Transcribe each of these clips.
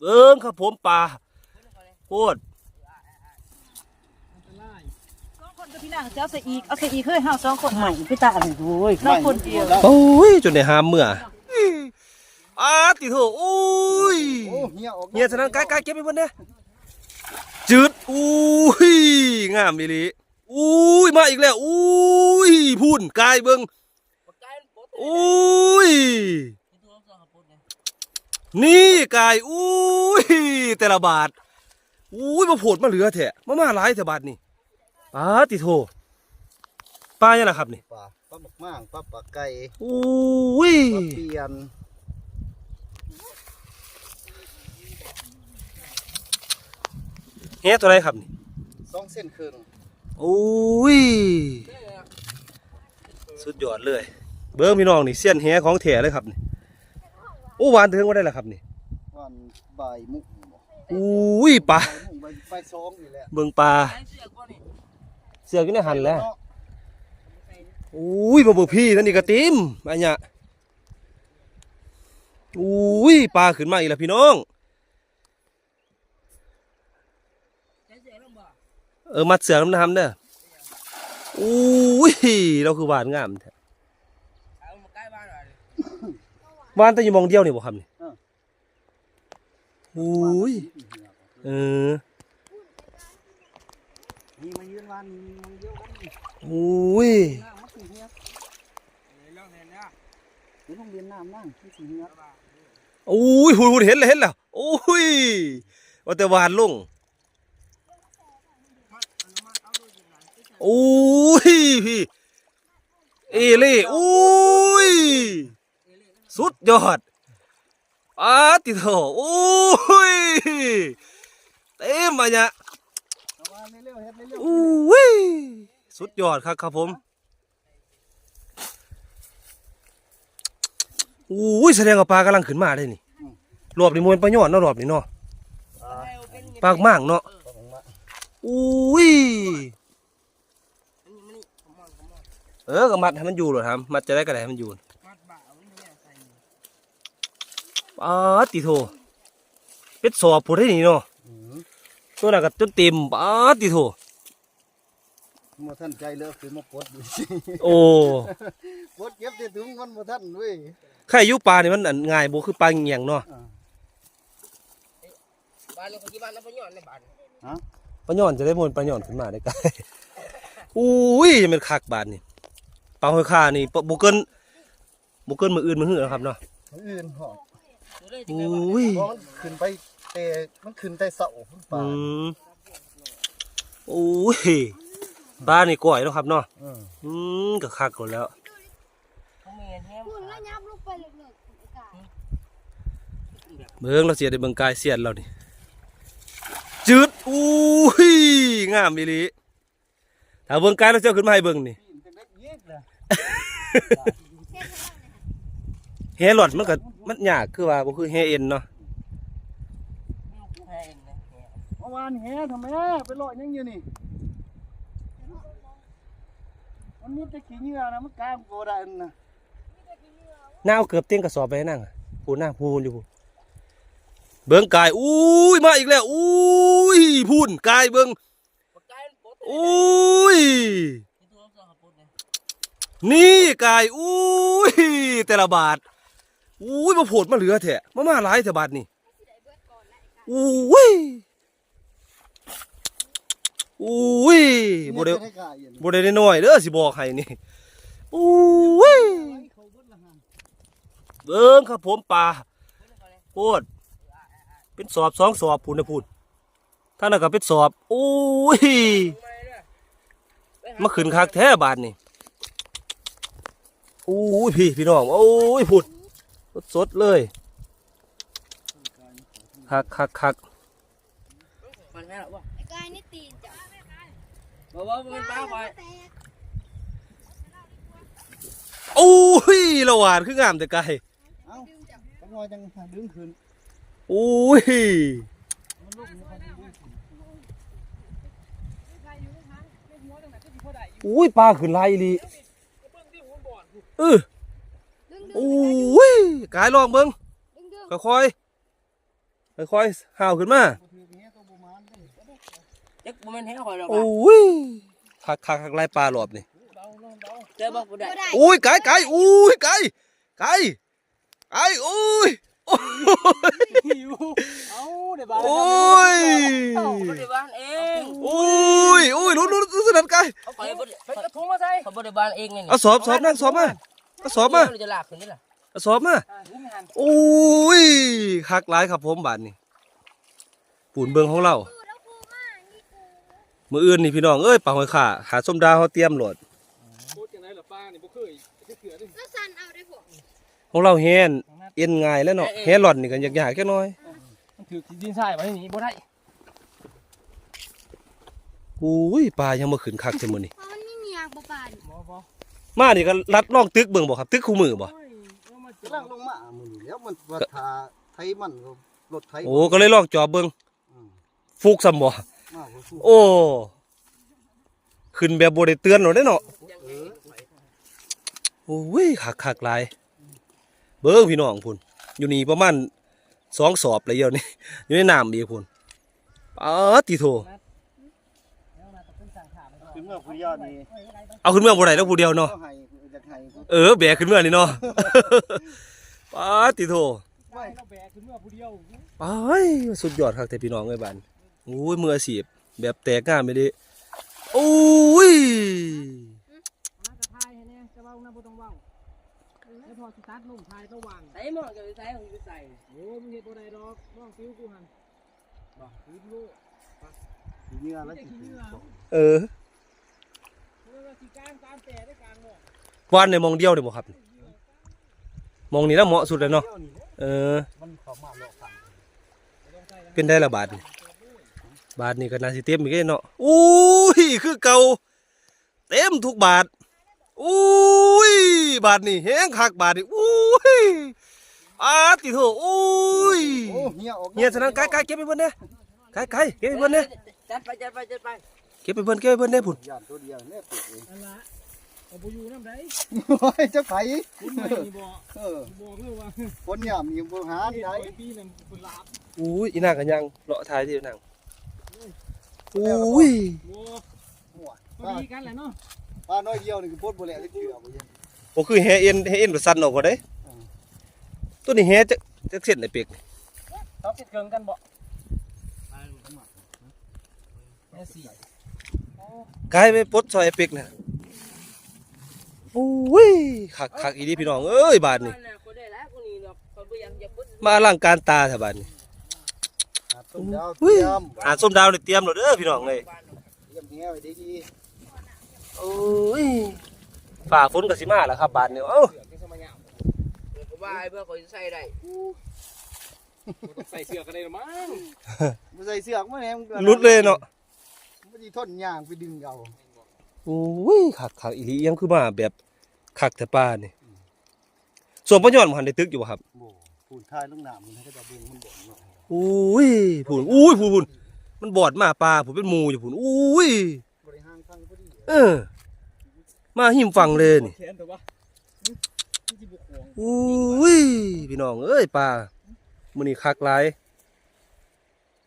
เบิ้งครับผมปลาโคตรสองคนกับพี่นางเจ้าใส่อีกเอาใส่อีกเฮ้ยเฮาสองคนใหม่พี่ตาอะไรโว้ยเราคนเดียวโอ้ยจนได้หามเมื่ออาติโถโอ้ยโอ้เฮียออกเฮียฉะนั้นกายกายเก็บไปบนเนี่ยจืดอุ้ยงามอีหลีอุ้ยมาอีกแล้วอุ้ยพุ่นกายเบิ้งอุ้ย นี่กายอุ้ยแต่ละบาทอุ้ยมาโผดมาเหลือแท้มามาหลายแต่บาทนี่ปาติโถปลาเนี่ยนะครับนี่ปลาปลาหมกม่างปลาปลาไก่อุ้ยปลาเปียนเฮ้ตัวอะไรครับนี่สองเส้นครึ่งอุ้ยสุดยอดเลย เบิ้งพี่น้องนี่เสี้ยนแหของแถเลยครับนี่ โอ้หวานถึงว่าได้แล้วครับนี่วันบ่ายมุกบ่อุ้ยปลาบ่ายมุกบ่ายบ่ายสองนี่แหละเบิ้งปลาเสือกอยู่ในหันแล้วอุ้ยมาเบิ่งพี่นั่นนี่กระติมอันเนี้ยอุ้ยปลาขึ้นมาอีกแล้วพี่น้องเออมัดเสือกน้ำน้ำเด้ออุ้ยเราคือหวานงามแท้ห วานแต่อยู่หมองเดียวนี่บ่ครับนี่อุ้ยเออนี่มายืนวันนี่มันเดียวกันนี่อุ้ยน้ำมันสิเฮียเรื่องเรียนเนี่ยเดี๋ยวต้องเรียนน้ำนั่งที่สิเฮียอุ้ยหุ่นหุ่นเห็นเลยเห็นแล้วอุ้ยว่าแต่หวานลงอุ้ยพี่เอเล่อุ้ย สุดยอดอาติโถอุ้ยเต็มมาเนี่ยอาว่าเร็วๆเฮ็ดเร็วอุ้ยสุดยอดครับครับผมอุ้ยแสดงว่าปลากำลังขึ้นมาได้นี่รอบนี้มวนปลาหยอดเนาะรอบนี้เนาะๆอ่าปากมางเนาะองมะอุ้ยเออก็มัดให้มันอยู่เหรอครับมัดจะได้ก็ได้ให้มันอยู่ อ๋อติโทเป็ดสอบพูดได้นี่เนาะอืมตัวนั้นก็จนเต็มอ๋อติโทบ่ทันใจเลิกคือมาปลดดูสิโอ้ปลดเก็บที่ถุงมันบ่ทันเว้ยไข่อยุปลานี่มันอันง่ายบ่คือปลาเงียงเนาะอ่าบ้านเราคนที่บ้านเราไปย้อนในบ้านปลาหย่อนจะได้มวนปลาหย่อนขึ้นมาได้ไกลอุ้ยยังเป็นคักบาดนี่ปลาหอยคานี่บ่บ่เกินบ่เกินมืออื่นมือหื้อนะครับเนาะมื้ออื่นหอ กอุ้ยเพราะมันขึ้นไปแต่มันขึ้นแต่เสาพุ่นป่าอืมอุ้ยปลานี่ก่อยเนาะครับเนาะเอออืมก็คักก่อนแล้ว เขามีแฮมคุณแล้วยับลงไปเล็กๆไอ้กายเบิ่งเราเสียได้เบิ่งกายเสียนเรานี่จืดอุ้ยงามอีหลีถ้าเบิ่งกายเราจะเอาขึ้นมาให้เบิ่งนี่ปีนจังได้อีกนะแฮหลอดมันก็มันยากคือว่าบ่คือแฮเอ็นเนาะแฮมนะเมื่อวานแหทำไมไปลอยยังอยู่นี่ มันมีแต่ขี้เหงื่อนะมันกล้ามโกได้นะหน้าเอาเกือบเต็มกระสอบไปให้นั่งอะพูนหน้าพูนอยู่พูนเบิ่งกายอุ้ยมาอีกแล้วอุ้ยพูนกายเบิ่งปากกายปดอุ้ยที่ตัวสองปดเนี่ยนี่กายอุ้ยแต่ละบาท อุ้ยมาโผดมาเหลือแท้มามาหลายแต่บาทนี่อุ้ยอุ้ยบ่ได้เนี่ยจะให้กายอย่างนี้บ่ได้น้อยเด้อสิบอกให้นี่อุ้ยเบิ่งครับผมปลาโพดเป็นสอบสองสอบพูนนะพูนท่านก็เป็นสอบอุ้ยมาขึ้นคักแท้บาทนี่อุ้ยพี่พี่น้องโอ้ยพูด สดๆเลยคักคักคักมันแม่หรอวะไอ้กายนี่ตีนจ้ะบอกว่ามันเป็นป้าไฟแตกอุ้ยละหวานคืองามแต่ไกลเอ้าจังหวะจังหาดึงขึ้นอุ้ยมันลุกมันดึงขึ้นอุ้ยปลาขึ้นลายอีหลีเออ ดึงดึงอุ้ยกายลองเบิ้งดึงดึงค่อยค่อยๆห่าวขึ้นมาเด็กบ่แม่นแท้ข่อยหรอกโอ้ว่ะยคักคักคักไล่ปลาหลอบนี่เจอบ่บ่ได้บ่ได้อุ้ยไก่ไก่อุ้ยไก่ไก่ไก่อุ้ยโอ้ยเอาเดี๋ยวบ้านโอ้ยบ่ได้บ้านเองอุ้ยอุ้ยลุ้นลุ้นสนั่นไก่เอาข่อยบ่ได้ไปกระทุงมาใส่เขาบ่ได้บ้านเองนี่เอาสอบสอบนั่งสอบมา เอาสอบมาเดี๋ยวจะลากขึ้นนี่ล่ะเอาสอบมาอ่าทุงหันอุ้ยคักหลายครับผมบาดนี่ปูนเบิงของเรากูแล้วกูมานี่กูมื้ออื่นนี่พี่น้องเอ้ยปลาหอยข่าหาส้มดาวเฮาเตรียมโหลดพูดจังไดล่ะป้านี่บ่เคยสิเขือดิแล้วสันเอาได้พวกของเราแฮนเอ็นง่ายแล้วเนาะแฮหล่อนนี่ก็ยากๆแค่น้อยมันถือดินทรายไว้นี่บ่ได้อุ้ยปลายังบ่ขึ้นคักจังมื้อนี้เพราะมันไม่มียางบ่ปานบ่บ่ มานี่ก็ลัดล่องตึกเบิ่งบ่ครับ ตึกคู่มือบ่กำลังลงมามือนี้แล้วมันว่าทาไทยมันก็รถไทยโอ้ก็เลยลองจอบเบิ่งอืมฟุกซำบ่มาบ่สู้โอ้ขึ้นแบบบ่ได้เตือนหรอกเด้เนาะเออโอ้ยคักคักหลาย เบิ่งพี่น้องพุ่นอยู่นี่ประมาณสองสอบเลยเดี๋ยวนี้อยู่ในน้ำอีกพุ่นอ๋อติโท คือเมื่อผู้ยานี่เอาขึ้นเมืองบ่ได้แล้วผู้เดียวเนาะ ก็ให้อยากให้เออแบกขึ้นเมืองนี่เนาะ ป้าติโทไว้เราแบกขึ้นเมื่อผู้เดียวป้ายสุดยอดคักแต่พี่น้องเอ้ยบันโอ้ยมืออาชีพแบบแตกงามไม่ได้โอ้ยมากระทายให้แน่จะเว้านะบ่ต้องเว้าแล้วพอสตาร์ทลงทายระหว่างใส่หมอนก็ไปใส่ของอยู่ใส่โอ้มึงเฮ็ดบ่ได้ดอกน้องฟิวกูหันบ่ฟิวกูเนื้อแล้วจะสิกินเนื้อเออ วานในมองเดียวเลยบ่ครับ มองนี่แล้วเหมาะสุดเลยเนาะเออมันเข้ามาหลอกกันเป็นได้ละบาทนี่บาทนี่ก็น่าสิเต็มอีกเด้เนาะอุ้ยคือเก่าเต็มทุกบาทอุ้ยบาทนี่แห้งคักบาทนี่อุ้ยอาติโทอุ้ยโอ้เฮียออกเฮียฉะนั้นไก่ไก่เก็บไปเพิ่นเด้ไก่ไก่เก็บไปเพิ่นเด้จัดไปจัดไปจัดไป เก็บไปเพิ่นเก็บไปเพิ่นเด้พุ่นย่านตัวเดียวเนี่ยติดเองอันละเอาบ่อยู่นำไดโอ้ยจะไผคุณไม่นี่บ่เออบอกเลยว่าคนยามนี่บ่หาเฮ็ดได้ไว้ปีนึงเพิ่นลาบอุ้ยอีนางกันยังเลาะท้ายที่นางอุ้ยบ่หัวพอดีกันแหละเนาะป้าน้อยเดียวนี่คือพดบ่แล้วสิเขือบ่ยังบ่คือแฮเอ็นแฮเอ็นบ่สั่นออกก็ได้ตัวนี้แฮจักจักเส้นไอ้เป็กนี่เขาติดเกินกันบ่แม่สี่ กลายไปปลดซอยไอ้เป็กน่ะอุ้ยคักคักอีนี่พี่น้องเอ้ยบาดนี่คนได้แล้วคนนี้เนาะคนบ่อยากอย่าพูดมาอลังการตาแท้บาดนี่หาต้มดาวอุ้เตยรียมอ่านส้มดาวนี่เตรียมแล้วเด้อพี่น้องเอ้ยเตรียมเฮียไว้ดีโอ้ยฝ่าฝนก็สิมาแล้วครับบาดนี่เอ้าผมว่าไอ้เพื่อนเขาจะใส่ได้ใส่เสื้อกันได้หรือมั้งๆบ่ใส่เสื้อกมาแหน่มันก็หลุดเลยเนาะบ่ สิทนย่างไปดึงเอาโอ้ยคักคักอีหลียังคือมาแบบคักแต่ป้านี่ส่วนพ่อย้อนบ่ทันได้ตึกอยู่บ่ครับบ่พูดทายลงน้ำมันให้ก็จะเบิ่งมันบ่เนาะอุ้ยผุนอุ้ยผุนผุนมันบอดมาปลาผมเป็นหมูอยู่ผุนอุ้ยบริหารฟังพอดีเออ มาหิมฟังเลยนี่แขนแต่ว่านี่สิบ่ขวงอุ้ยพี่น้องเอ้ยปลามื้อนี้คักหลาย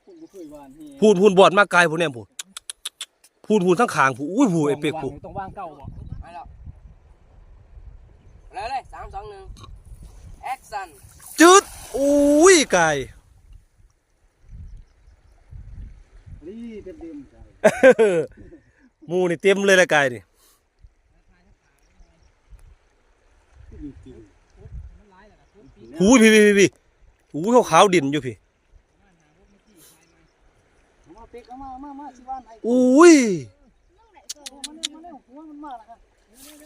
ผมบ่เคยหวานนี่พูนพูนบอดมาไกลพุ่นเนี่ยพุ่น พูนพูนทั้งขางผู้อุ้ยผู้ไอ้เป็กผู้ต้องวางเก่าบ่ไปแล้วแล้วเลยสามสองหนึ่งแอคชั่นจึดอุ้ยไก่รีเต็มๆใจหมูนี่เต็มเลยละไก่นี่มีจริงหูยพี่พี่พี่พี่หูยขาวๆดินอยู่พี่ เอามาเป็กเอามามามาสิบ้านให้อุ้ยน้องไหนโซ่มาเร็วมาเร็วหัวมันมาแล้วครับ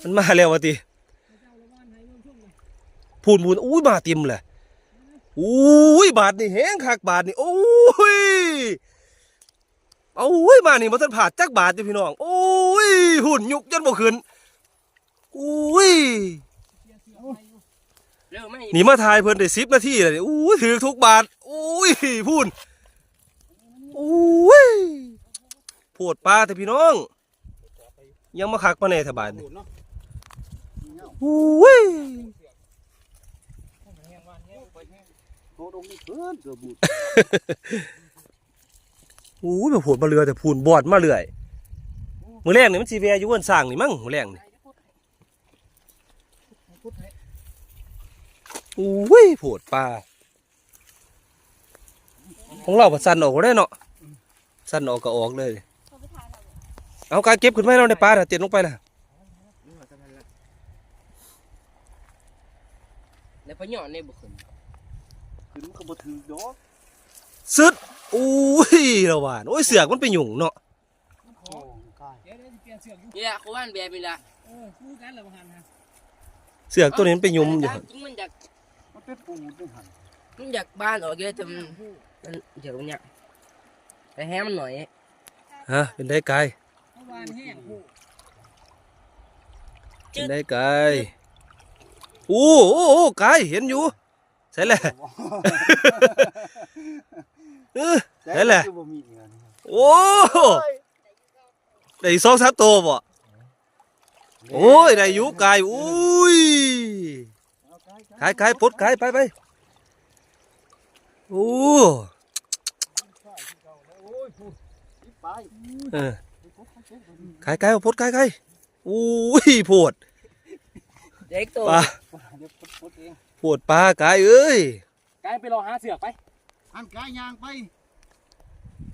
มันมาแล้ววะติพูนพูนอุ้ยมาเต็มเลยอุ้ยบาทนี่แห้งคักบาทนี่โอ้ยเอาอุ้ยมานี่มาทันผ่าดจักบาทอยู่พี่น้องโอ้ยหุ่นยุกจนบ่ขึ้นอุ้ยเร็วไม่นี่มาทายเพิ่นได้สิบนาทีเลยนี่อุ้ยถือทุกบาทอุ้ยพูน อุ้ยโพดปลาแต่พี่น้อง ยังมาคักมาแน่ทบาทนี่อุ้ยโตตรงนี้เพิ่นเกือบบูดอู้ยมาพูดมาเรือแต่พูนบอดมาเรื่อยมือแรงนี่มันสีแวอยู่บนสร้างนี่มั้งมือแรงนี่อู้ยโผดปลาของเราก็สั่นออกก็ได้เนาะ สั่นออกก็ออกเลยเขาไปถ่ายเราเอาการเก็บขึ้นมาให้เราในปลาน่ะเตียนลงไปล่ะแล้วพะหย่อนนี่บ่ขึ้นขึ้นก็บ่ถือดอกซึดอู้ยระหวานโอ้ยเสือกมันไปหยุ่งเนาะโอ้กายเดี๋ยวเดี๋ยวสิเปลี่ยนเสือกอยู่นี่ละเขาว่านแบบนี้ละเออคู่กันแล้วบ่หันฮะเสือกตัวนี้มันไปหยุ่มอยู่จริงมันอยากมันเป็นปูดด้วยหั่นมันอยากบ้านออกเยอะจนมันเดี๋ยวเนี้ย แต่แฮมันหน่อยฮะเป็นได้ไกลเมื่อวานแห้งคู่เป็นได้ไกลโอ้โอ้โอ้ไกลเห็นอยู่ใช่แหละเออได้แหละคือบ่มีเงินโอ้ได้อีกสองสามตัวบ่โอ้ยได้อยู่ไกลอุ้ยไกลไกลปลดไกลไปไปโอ้ โอ้ยพูดไป เออไกลไกลเอาปลดไกลไกลอุ้ยโพดเด็กตัวปลาเดี๋ยวพูดเองโพดปลาไกลเอ้ยกายไปรอหาเสือกไปหันกายยางไป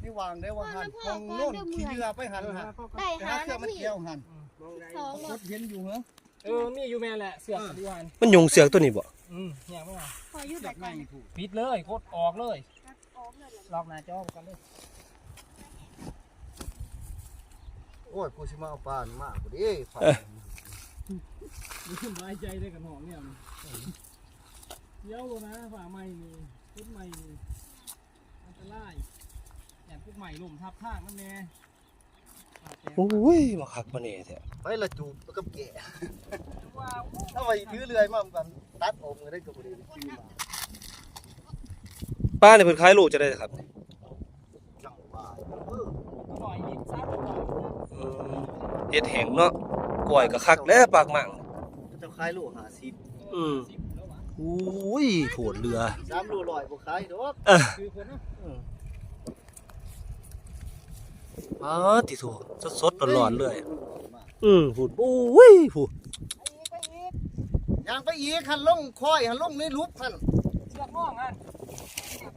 นี่วางได้ว่าหันทางโน่นขี่เรือไปหันหันได้ไปหาหาเชือกนามันทีเกี่ยวหันสองรถเห็นอยู่เหรอเออมีอยู่แม่นแหละเสือกดีวันมันยุงเสือกตัวนี้บ่อืมเนี่ยเมื่อวานพออยู่เชืแบอกบในนั้นถูกปิดเลยโคตรออกเลยออกเลยลอกหน้าจอกันเลย โอ้ยกูสิมาเอาปลานี่มาบ่ดิฝ่ายมีสบายใจได้กับหนองเนี่ยมันเดี๋ยวนะฝ่าไม้นี่พุดไม้นี่อันตรายอย่างพวกใหม่ลมทับทางนั่นแน่โอ้ยมาคักมาเนี่ยแท้ไปละจูบแล้วก็แกะว้าวถ้าไปถือเรือยมาเหมือนกันตัดออกเลยได้ก็บ่ได้ขี่มาป้าเนี่ยเพิ่นขายโลจะได้ครับ จังหวะเออ หน่อยอีกซักหน่อย อืม เฮ็ดแห้งเนาะก้อยก็คักแล้วปากมั่งเจะขายโลหาสิบอืมสิบแล้ววะอุ้ยโผดเรือสามโลร้อยบ่ขายดอกเออ คือคนนะอ๋อติโถสดๆร้อนๆเลย อืมพูดอุ้ยพูดยางไปอีกหันลงคอยหันลงในรูปหันเสือกง่องอะ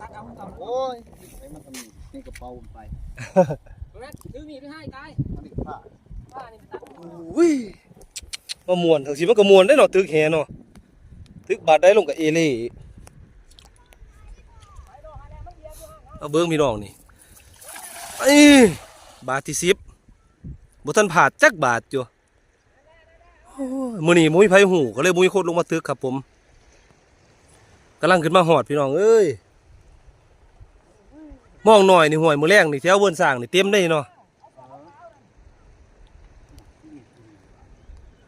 ตักเอาเอาโอ้ยไอ้มันทำนี่นี่กระเป๋ามันไปตรงนั้นถือมีดไปให้กายอันนี้ผ้าป้านี่ไปตัก อุ้ยมามวนทั้งสิมันก็มวนได้เนาะตึกแฮเนาะตึกบาดได้ลงกับเอเล่เอาเบิ่งพี่น้องนี่ไอ้บาทที่10บ่ทันผ่าดจักบาทอยู่มือนี้บ่มีไผ่หูก็เลยบ่มีคนลงมาตึกครับผมกำลังขึ้นมาฮอดพี่น้องเอ้ยมองหน่อยนี่ห้วยมือแรงนี่แถวเบิ่นสร้างนี่เต็มได้เนาะ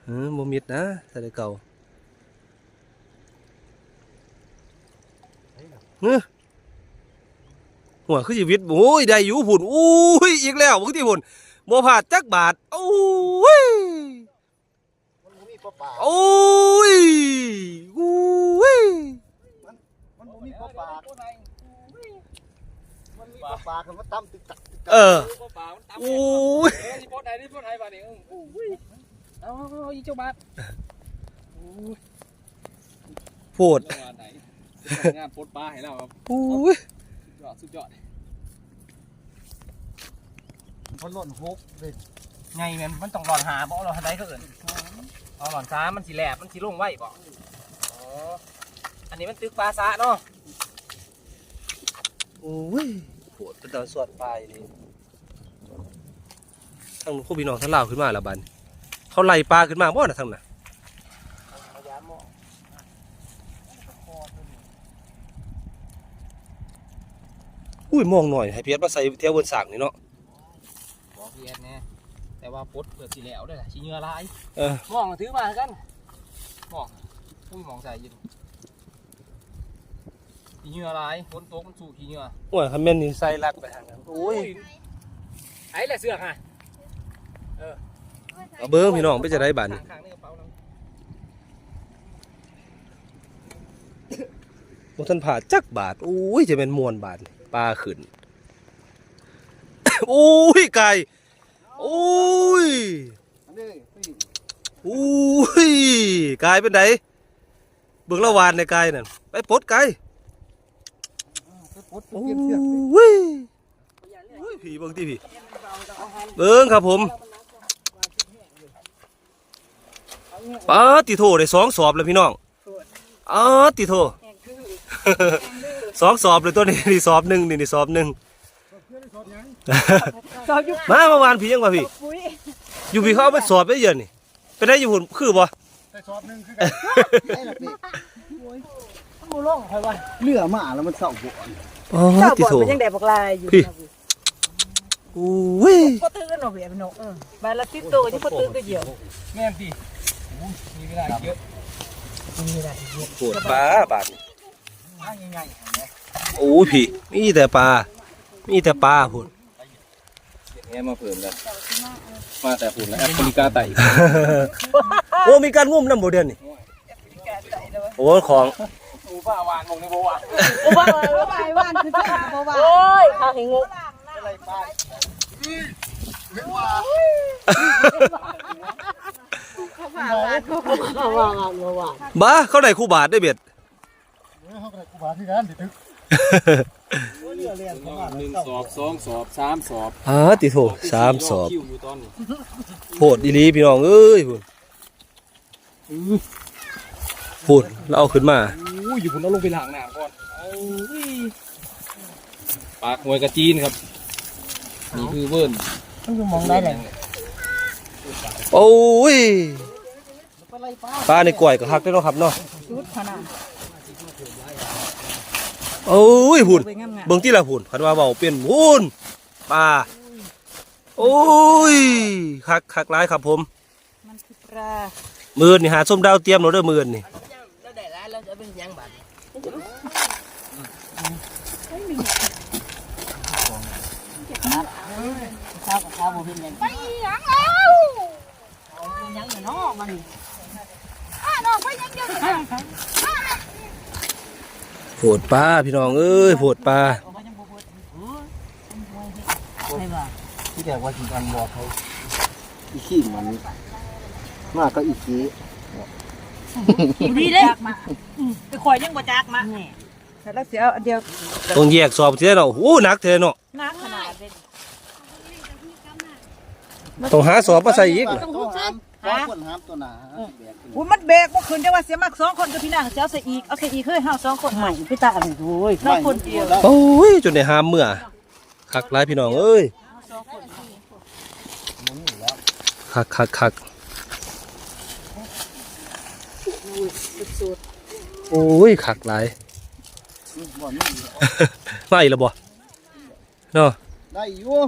ออบ่มิดนะแต่ได้เก่าเฮ้อหัวคือชีวิตโอ้ยได้อยู่พุ่นอุ้ยอีกแล้วบางทีพุ่นบ่พลาดจักบาทโอ้ยมันบ่มีปลาป่าโอ้ยอุ้ยมันบ่มีปลาป่ามันมีปลาป่ากันมาตั้มตึกตักตึกตักเออเปล่าๆตามโอ้ย เออที่โพสต์ไหนที่โพสต์ไหนบ้านี่โอ้ยเอาเอาอีเจ้าบาทโพดเจ้าบาทไหนงานโพสต์ปลาให้เราครับโอ้ยยอดสุดยอดมันหล่นหกเลยไงมันมันต้องหลอนหาบ่เราทันใดก็เอิ่นเอาหลอนซ้ามันสีแหลบมันสีลงไว้บ่อ๋ออันนี้มันตึกปลาซะเนาะโอ้ยโพดเป็นตาสวดปลายนี่ทางผู้พี่น้องทั้งลาวขึ้นมาแล้วบัดนี้ เขาไล่ปลาขึ้นมาบ่น่ะทางน่ะอุ้ยมองหน่อยให้เพียรมาใส่เที่ยวบนสากนี่เนาะบอกเพียนแน่แต่ว่าปดเปิดสีแหลวด้วยล่ะสีเหงื่อลายเออมองถือมากันมองอุ้ยมองใส่ยินขี้เหงื่อลายฝนตกมันสู่ขี้เหงื่อโอ้ยคำแม่นนี่ใส่ลักไปทางนั้นโอ้ยไอ้แหละเสือกฮะเอาเบิ้งพี่น้องไปจะได้บันบท่าเราบ่ทันผ่าจักบาทอุ้ยจะเป็นมวนบาทปลาขึ้นอุ้ยไก่อุ้ยอุ้ยกายเป็นไดเบิ่งละวานในกายนั่นไปปดไก่ไปปลดโอ้เปลี่ยนเสียงยอุ้ยผีเบิ่งที่ผีเบิ่งครับผม ป้าติโทได้สองสอบแล้วพี่น้องอ้าติโทสองสอบเลยตัวนี้นี่สอบหนึ่งนี่นี่สอบหนึ่งสอบอยู่มาเมื่อวานพี่ยังมาพี่ปุ้ยอยู่พี่เขาเอาไปสอบไปเยือนนี่เป็นได้อยู่หุ่นคือบ่แต่สอบหนึงคือกันไอ้ล่ะพี่หมูลงคอยว่าเลือมาแล้วมันเศร้าบ่อ๋อเจ้าติบ่โทเป็นยังไดบักลายอยู่พี่อุ้ยบ่ตื้อกันเนาะเวียพี่น้องเออใบละ10โตก็ยังบ่ตื้อก็เดียวแม่ นพี่โอ้ยมีเวลาอีกเยอะปวดปลาบาดนี่อ้างง่ายๆเห็นไหมโอ้ยพี่มีแต่ปลา มีแต่ปลาพุ่นแง่มาเพิ่มกันมาแต่ฝุ่นแล้วแอฟริกาไต่โอ้มีการงุ่มน้ำบ่เดือนนี่โอ้ของหมูป่าวานมองในบัวโอ้บ่บ่ไปว่านคือจะบ่ว่าโอ้ยข้าให้งกอะไรไป เห็นว่าบ้าเขาได้คู่บาทได้เบ็ดเออเขาก็ได้กูบาที่กันสิถึกเรือเรียนเข้ามาหนึ่งเศร้าสอบสองสอบสามสอบฮาติโถสามสอบคิวอยู่ตอนนี้โพดอีหลีพี่น้องเอ้ยพุ่นพูดเราเอาขึ้นมาอู้ยอยู่พุ่นเอาลงไปล้างน้ำก่อนเอาอุ้ยปากหวยกระจีนครับนี่คือเวิร์นมันอยู่มองได้เลย โอ้ยปลาในกล้วยก็ฮักได้เนาะครับเนาะชุดขนาดโอ้ยพุ่นเบิ่งที่ละพุ่นคันว่าเบาเป็นพุ่นปลาโอ้ยคักคักหลายครับผม มันคือปลามือนี่หาส้มดาวเตรียมเราเด้อมือนี่นนยังบัดข้าวกับข้าวบ่เป็นยังไปอีหยังแล้ว ยังอยู่เนาะมันอ้าน้องไปยังเดียวนี่นะโผดปลาพี่น้องเอ้ยโผดปลาใช่ป่ะที่แกว่ากินกันบอกเขาอีขี้มันมากก็อีขี้ดีเลยมาไปข่อยยังบ่จักมาแต่ละเสียอันเดียวต้องแยกสอบเสียเนาะโอ้หนักเทเนาะนักขนาดเลยต้องหาสอบมาใส่อีกต้องห้าม สองคนห้ามตัวหนาแบกขึ้นอุ้ยมันเบรกบ่ขึ้นจังว่าเสียมักสองคนกับพี่นางเสียใส่อีกเอาใส่อีกเฮ้ยเฮาสองคนใหม่พี่ตาอะไรโอ้ยเราคนเดียวโอ้ยจนได้หามเมื่อคักหลายพี่น้องเอ้ยคักคักคักโอ้ยคักหลายบ่นี่มาอีกแล้วบ่เนาะได้อยู่